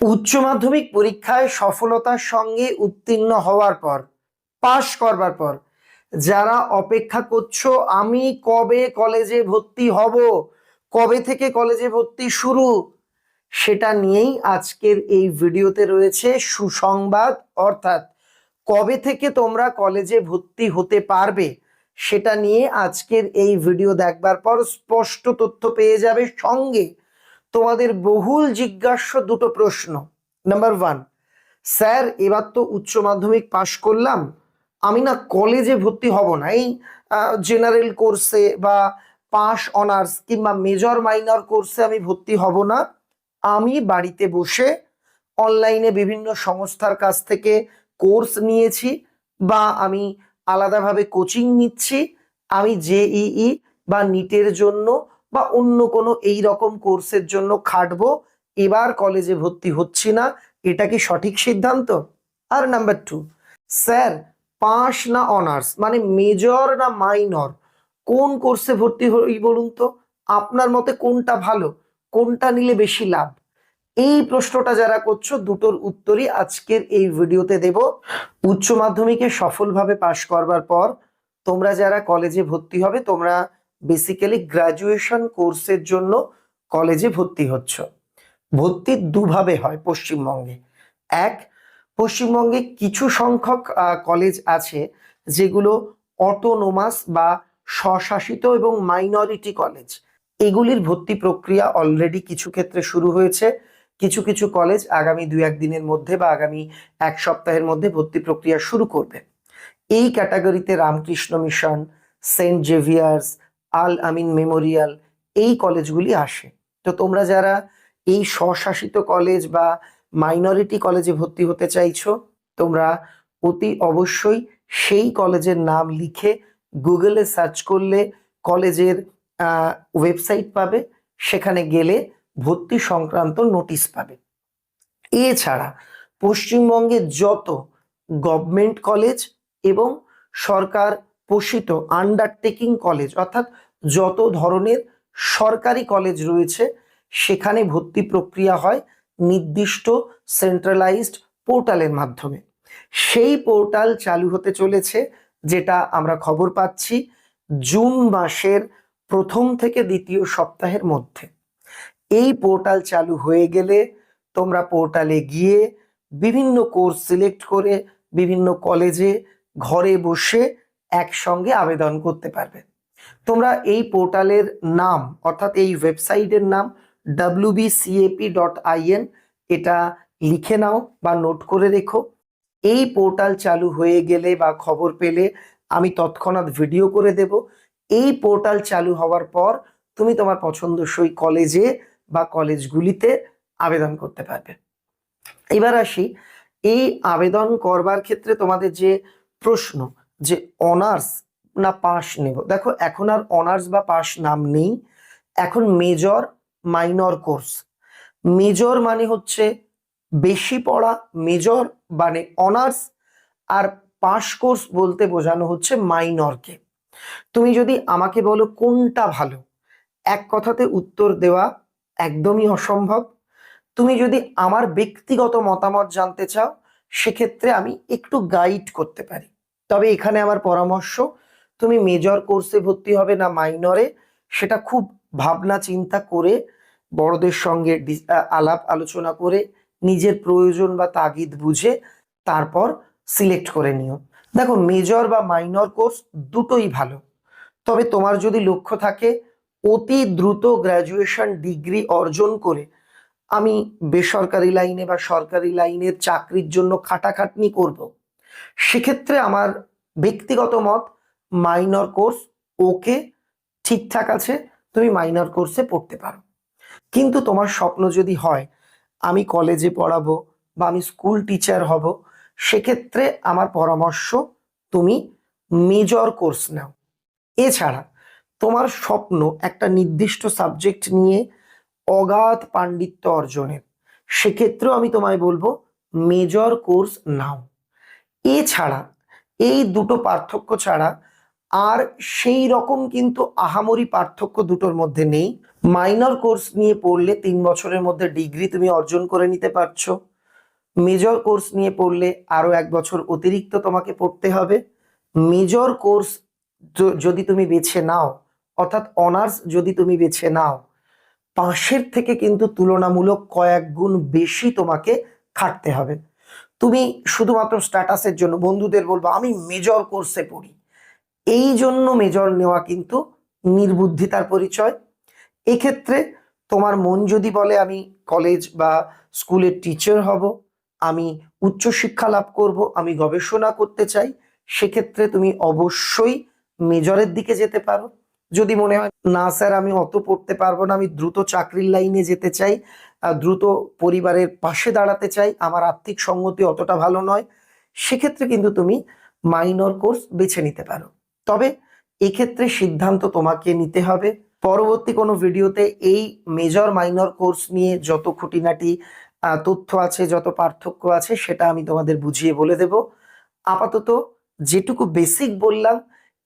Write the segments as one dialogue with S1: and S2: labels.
S1: উচ্চ মাধ্যমিক পরীক্ষায় সফলতার সঙ্গে উত্তীর্ণ হওয়ার পর, পাশ করবার পর, যারা অপেক্ষা করছ, আমি কবে কলেজে ভর্তি হব, কবে থেকে কলেজে ভর্তি শুরু, সেটা নিয়েই আজকের এই ভিডিওতে রয়েছে সুসংবাদ, অর্থাৎ কবে থেকে তোমরা কলেজে ভর্তি হতে পারবে, সেটা নিয়ে আজকের এই ভিডিও দেখবার পর স্পষ্ট তথ্য পেয়ে যাবে সঙ্গে। তোমাদের বহুল জিজ্ঞাস্য দুটো প্রশ্ন। নাম্বার ওয়ান স্যার, এবার তো উচ্চ মাধ্যমিক পাশ করলাম। আমি না কলেজে ভর্তি হব না। এই জেনারেল কোর্সে বা পাস অনার্স কিংবা মেজর মাইনর কোর্সে আমি ভর্তি হব না। আমি বাড়িতে বসে অনলাইনে বিভিন্ন সংস্থার কাছ থেকে কোর্স নিয়েছি বা আমি আলাদাভাবে কোচিং নিচ্ছি। আমি জেইই বা নিটের জন্য বা অন্য কোনো এই রকম কোর্সের জন্য খাটবো, এবার কলেজে ভর্তি হচ্ছি না, এটা কি সঠিক সিদ্ধান্ত? আর নাম্বার টু স্যার, পাস না অনার্স? মানে মেজর না মাইনর কোন কোর্সে ভর্তি হই বলুন তো? আপনার মতে কোনটা ভালো? কোনটা নিলে বেশি লাভ? এই প্রশ্নটা যারা করছ, দুটোর উত্তরই আজকের এই ভিডিওতে দেব। উচ্চ মাধ্যমিকে সফলভাবে পাশ করবার পর তোমরা যারা কলেজে ভর্তি হবে, তোমরা বেসিক্যালি গ্রাজুয়েশন কোর্সের জন্য কলেজে ভর্তি হচ্ছ। ভর্তি দুভাবে হয় পশ্চিমবঙ্গে। এক, পশ্চিমবঙ্গে কিছু সংখ্যক কলেজ আছে যেগুলো অটোনোমাস বা স্বশাসিত এবং মাইনরিটি কলেজ এগুলির ভর্তি প্রক্রিয়া অলরেডি কিছু ক্ষেত্রে শুরু হয়েছে। কিছু কিছু কলেজ আগামী দু একদিনের মধ্যে বা আগামী এক সপ্তাহের মধ্যে ভর্তি প্রক্রিয়া শুরু করবে। এই ক্যাটাগরিতে Ramakrishna mission saint Xavier's Al Amin memorial, এই কলেজগুলি আসে। তো তোমরা যারা এই স্বশাসিত কলেজ বা মাইনরিটি কলেজে ভর্তি হতে চাইছো, তোমরা অতি অবশ্যই সেই কলেজের নাম লিখে গুগলে সার্চ করলে কলেজের ওয়েবসাইট পাবে। সেখানে গেলে ভর্তি সংক্রান্ত নোটিশ পাবে। এছাড়া পশ্চিমবঙ্গে যত গভর্নমেন্ট কলেজ এবং সরকার পোষিত আন্ডারটেকিং কলেজ অর্থাৎ যত ধরনের সরকারি কলেজ রয়েছে, সেখানে ভর্তি প্রক্রিয়া হয় নির্দিষ্ট সেন্ট্রালাইজড পোর্টালের মাধ্যমে। সেই পোর্টাল চালু হতে চলেছে, যেটা আমরা খবর পাচ্ছি জুন মাসের প্রথম থেকে দ্বিতীয় সপ্তাহের মধ্যে। এই পোর্টাল চালু হয়ে গেলে তোমরা পোর্টালে গিয়ে বিভিন্ন কোর্স সিলেক্ট করে বিভিন্ন কলেজে ঘরে বসে একসঙ্গে আবেদন করতে পারবে। তোমরা এই পোর্টালের নাম, অর্থাৎ এই ওয়েবসাইটের নাম wbcap ডট আইএন এটা লিখে নাও বা নোট করে রেখো। এই পোর্টাল চালু হয়ে গেলে বা খবর পেলে আমি তৎক্ষণাৎ ভিডিও করে দেব। এই পোর্টাল চালু হওয়ার পর তুমি তোমার পছন্দসই কলেজে বা কলেজগুলিতে আবেদন করতে পারবে। এবার আসি, এই আবেদন করবার ক্ষেত্রে তোমাদের যে প্রশ্ন যে অনার্স না পাস নেব। দেখো, এখন আর অনার্স বা পাস নাম নেই। এখন মেজর মাইনর কোর্স মেজর মানে হচ্ছে বেশি পড়া মেজর মানে অনার্স আর পাস কোর্স বলতে বোঝানো হচ্ছে মাইনরকে তুমি যদি আমাকে বলো কোনটা ভালো, এক কথাতে উত্তর দেওয়া একদমই অসম্ভব। তুমি যদি আমার ব্যক্তিগত মতামত জানতে চাও, সেক্ষেত্রে আমি একটু গাইড করতে পারি। তবে এখানে আমার পরামর্শ, তুমি মেজর কোর্সে ভর্তি হবে না মাইনরে সেটা খুব ভাবনা চিন্তা করে, বড়দের সঙ্গে আলাপ আলোচনা করে, নিজের প্রয়োজন বা তাগিদ বুঝে, তারপর সিলেক্ট করে নিও। দেখো মেজর বা মাইনর কোর্স দুটোই ভালো, তবে তোমার যদি লক্ষ্য থাকে, অতি দ্রুত গ্র্যাজুয়েশন ডিগ্রি অর্জন করে, আমি বেসরকারি লাইনে বা সরকারি লাইনের চাকরির জন্য খাটাখাটনি করব। সেক্ষেত্রে আমার ব্যক্তিগত মত মাইনর কোর্স ওকে ঠিকঠাক আছে, তুমি মাইনর কোর্সে পড়তে পারো। কিন্তু তোমার স্বপ্ন যদি হয়, আমি কলেজে পড়াবো বা আমি স্কুল টিচার হব, সেক্ষেত্রে আমার পরামর্শ তুমি মেজর কোর্স নাও। এছাড়া তোমার স্বপ্ন একটা নির্দিষ্ট সাবজেক্ট নিয়ে অগাধ পাণ্ডিত্য অর্জনের, সেক্ষেত্রেও আমি তোমায় বলব মেজর কোর্স নাও। এছাড়া এই দুটো পার্থক্য ছাড়া আর সেই রকম কিন্তু আহামরি পার্থক্য দুটোর মধ্যে নেই। মাইনর কোর্স নিয়ে পড়লে তিন বছরের মধ্যে ডিগ্রি তুমি অর্জন করে নিতে পারছ। মেজর কোর্স নিয়ে পড়লে আরও এক বছর অতিরিক্ত তোমাকে পড়তে হবে। মেজর কোর্স যদি তুমি বেছে নাও, অর্থাৎ অনার্স যদি তুমি বেছে নাও, পাশের থেকে কিন্তু তুলনামূলক কয়েক গুণ বেশি তোমাকে খাটতে হবে। তুমি শুধুমাত্র স্ট্যাটাসের জন্য, বন্ধুদের বলব, আমি মেজর কোর্সে পড়ি। এই জন্য মেজর নেওয়া কিন্তু নির্বুদ্ধিতার পরিচয়। এক্ষেত্রে তোমার মন যদি বলে, আমি কলেজ বা স্কুলের টিচার হব, আমি উচ্চশিক্ষা লাভ করব, আমি গবেষণা করতে চাই, সেক্ষেত্রে তুমি অবশ্যই মেজরের দিকে যেতে পারো। যদি মনে হয়, না স্যার, আমি অত পড়তে পারব না, আমি দ্রুত চাকরির লাইনে যেতে চাই দ্রুত পরিবারের পাশে দাঁড়াতে চাই। আমার আর্থিক সঙ্গতি অতটা ভালো নয়। সেক্ষেত্রে কিন্তু তুমি মাইনর কোর্স বেছে নিতে পারো। তবে এক্ষেত্রে সিদ্ধান্ত তোমাকে নিতে হবে। পরবর্তী কোনো ভিডিওতে এই মেজর মাইনর কোর্স নিয়ে যত খুঁটিনাটি তথ্য আছে, যত পার্থক্য আছে, সেটা আমি তোমাদের বুঝিয়ে বলে দেব। আপাতত যেটুকু বেসিক বললাম,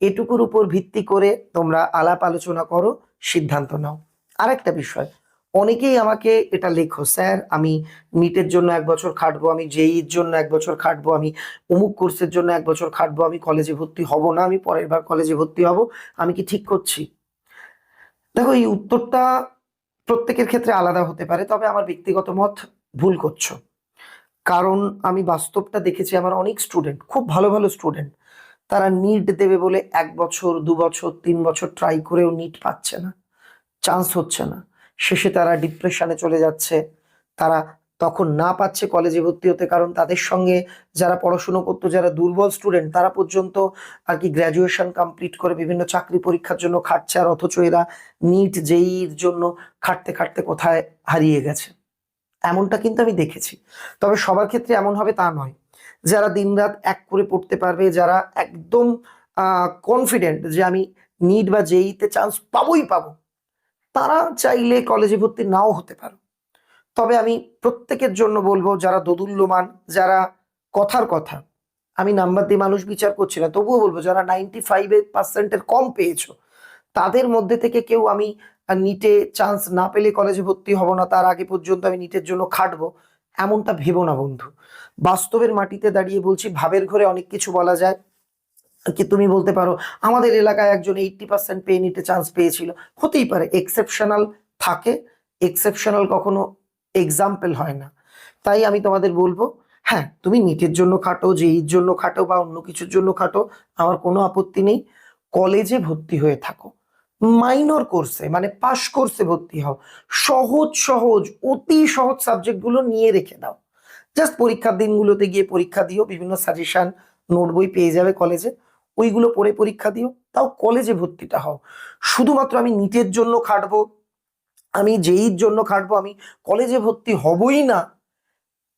S1: এটুকুর উপর ভিত্তি করে তোমরা আলাপ আলোচনা করো, সিদ্ধান্ত নাও। আরেকটা বিষয় অনেকেই আমাকে এটা লেখো, স্যার, আমি নিটের জন্য এক বছর খাটবো, আমি জেইর জন্য এক বছর খাটবো, আমি অমুক কোর্সের জন্য এক বছর খাটবো, আমি কলেজে ভর্তি হব না, আমি পরের বার কলেজে ভর্তি হব, আমি কি ঠিক করছি? দেখো, এই উত্তরটা প্রত্যেকের ক্ষেত্রে আলাদা হতে পারে, তবে আমার ব্যক্তিগত মত ভুল করছ। কারণ আমি বাস্তবটা দেখেছি আমার অনেক স্টুডেন্ট, খুব ভালো ভালো স্টুডেন্ট, তারা নিট দেবে বলে এক বছর, দু বছর, তিন বছর ট্রাই করেও নিট পাচ্ছে না, চান্স হচ্ছে না। শেষে তারা ডিপ্রেশনে চলে যাচ্ছে। তারা তখন না পাচ্ছে কলেজে ভর্তি হতে কারণ তাদের সঙ্গে যারা পড়াশুনো করতো, যারা দুর্বল স্টুডেন্ট তারা পর্যন্ত আর কি গ্র্যাজুয়েশন কমপ্লিট করে বিভিন্ন চাকরি পরীক্ষার জন্য খাটছে আর অথচ এরা নিট জেইর জন্য খাটতে খাটতে কোথায় হারিয়ে গেছে। এমনটা কিন্তু আমি দেখেছি। তবে সবার ক্ষেত্রে এমন হবে তা নয়। যারা দিনরাত এক করে পড়তে পারবে, যারা একদম কনফিডেন্ট যে আমি নিট বা জেইতে চান্স পাবোই পাবো তারা চাইলে কলেজে ভর্তি নাও হতে পারো। তবে আমি প্রত্যেকের জন্য বলব, যারা দোদুল্যমান, যারা কথার কথা, আমি নাম্বার দিয়ে মানুষ বিচার করছি না, তবুও বলব, যারা নাইনটি ফাইভ পার্সেন্টের কম পেয়েছ, তাদের মধ্যে থেকে কেউ আমি নিটে চান্স না পেলে কলেজে ভর্তি হব না, তার আগে পর্যন্ত আমি নিটের জন্য খাটবো, এমনটা ভেবো না বন্ধু। বাস্তবের মাটিতে দাঁড়িয়ে বলছি, ভাবের ঘরে অনেক কিছু বলা যায়। কি তুমি বলতে পারো? আমাদের এলাকায় একজন এইটটি পার্সেন্ট পেয়ে নিতে চান্স পেয়েছিল। হতেই পারে এক্সেপশনাল থাকে এক্সেপশনাল কখনো এক্সাম্পল হয় না। তাই আমি তোমাদের বলব হ্যাঁ তুমি নিটের জন্য খাটো জেইর জন্য খাটো বা অন্য কিছুর জন্য খাটো, আমার কোনো আপত্তি নেই। কলেজে ভর্তি হয়ে থাকো। মাইনর কোর্সে মানে পাশ কোর্সে ভর্তি হও। সহজ সহজ, অতি সহজ সাবজেক্টগুলো নিয়ে রেখে দাও। জাস্ট পরীক্ষার দিনগুলোতে গিয়ে পরীক্ষা দিও, বিভিন্ন সাজেশন নোট বই পেয়ে যাবে কলেজে। ওইগুলো পড়ে পরীক্ষা দিও, তাও কলেজে ভর্তিটা হও। শুধুমাত্র আমি নিটের জন্য খাটবো, আমি যেইর জন্য খাটবো, আমি কলেজে ভর্তি হবই না,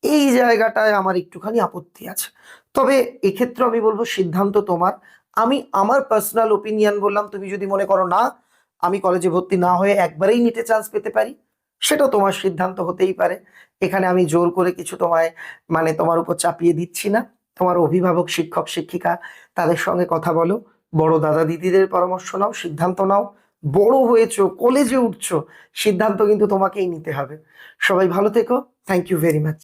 S1: এই জায়গাটায় আমার একটুখানি আপত্তি আছে। তবে এক্ষেত্রে আমি বলব সিদ্ধান্ত তোমার। আমি আমার পার্সোনাল ওপিনিয়ন বললাম, তুমি যদি মনে করো না, আমি কলেজে ভর্তি না হয়ে একবারেই নিতে চান্স পেতে পারি সেটা তোমার সিদ্ধান্ত হতেই পারে। এখানে আমি জোর করে কিছু তোমায় মানে তোমার উপর চাপিয়ে দিচ্ছি না। তোমার অভিভাবক, শিক্ষক, শিক্ষিকা, তাদের সঙ্গে কথা বলো। বড় দাদা দিদিদের পরামর্শ নাও, সিদ্ধান্ত নাও। বড় হয়েছ কলেজে উঠছো, সিদ্ধান্ত কিন্তু তোমাকেই নিতে হবে। সবাই ভালো থেকো। Thank you very much